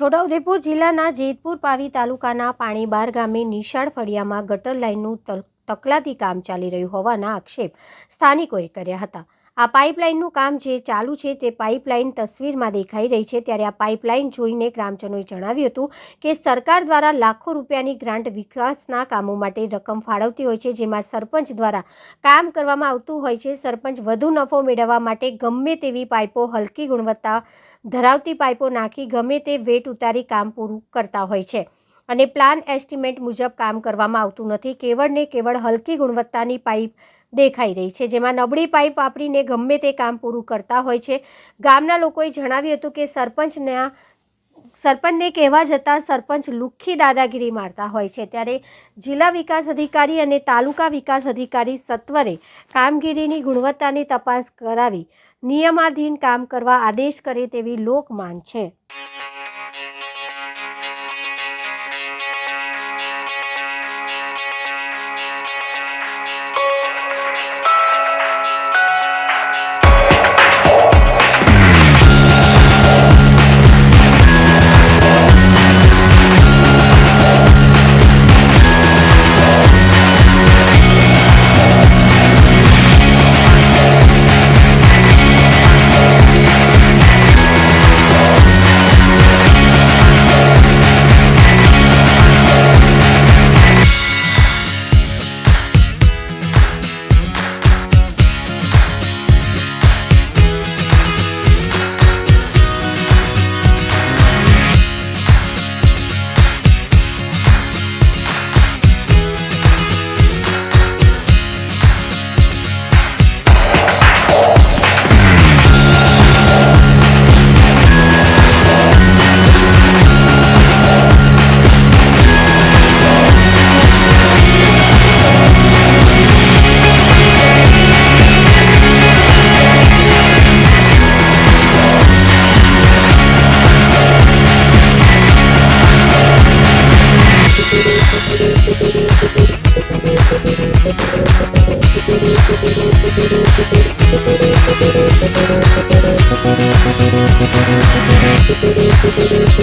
છોટાઉદેપુર જિલ્લાના જેતપુર પાવી તાલુકાના પાણીબાર ગામે નિશાળ ફળિયામાં ગટર લાઇનનું તકલાદી કામ ચાલી રહ્યું હોવાના આક્ષેપ સ્થાનિકોએ કર્યા હતા. આ પાઇપલાઇનનું કામ જે ચાલુ છે તે પાઇપલાઇન તસવીરમાં દેખાઈ રહી છે. ત્યારે આ પાઇપલાઇન જોઈને ગ્રામજનોએ જણાવ્યું હતું કે સરકાર દ્વારા લાખો રૂપિયાની ગ્રાન્ટ વિકાસના કામો માટે રકમ ફાળવતી હોય છે, જેમાં સરપંચ દ્વારા કામ કરવામાં આવતું હોય છે. સરપંચ વધુ નફો મેળવવા માટે ગમે તેવી પાઇપો હલકી ગુણવત્તા ધરાવતી પાઇપો નાખી ગમે તે વેટ ઉતારી કામ પૂરું કરતા હોય છે. અને પ્લાન એસ્ટિમેટ મુજબ કામ કરવામાં આવતું નથી. કેવળ ને કેવળ હલકી ગુણવત્તાની પાઇપ દેખાઈ રહી છે, જેમાં નબળી પાઇપ વાપરીને ગમે તે કામ પૂરું કરતા હોય છે. ગામના લોકોએ જણાવ્યું હતું કે સરપંચના, સરપંચને કહેવા જતાં સરપંચ લુખ્ખી દાદાગીરી મારતા હોય છે. ત્યારે જિલ્લા વિકાસ અધિકારી અને તાલુકા વિકાસ અધિકારી સત્વરે કામગીરીની ગુણવત્તાની તપાસ કરાવી નિયમાધીન કામ કરવા આદેશ કરે તેવી લોકમાન છે.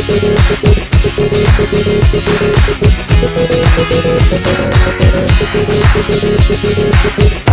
Thank you.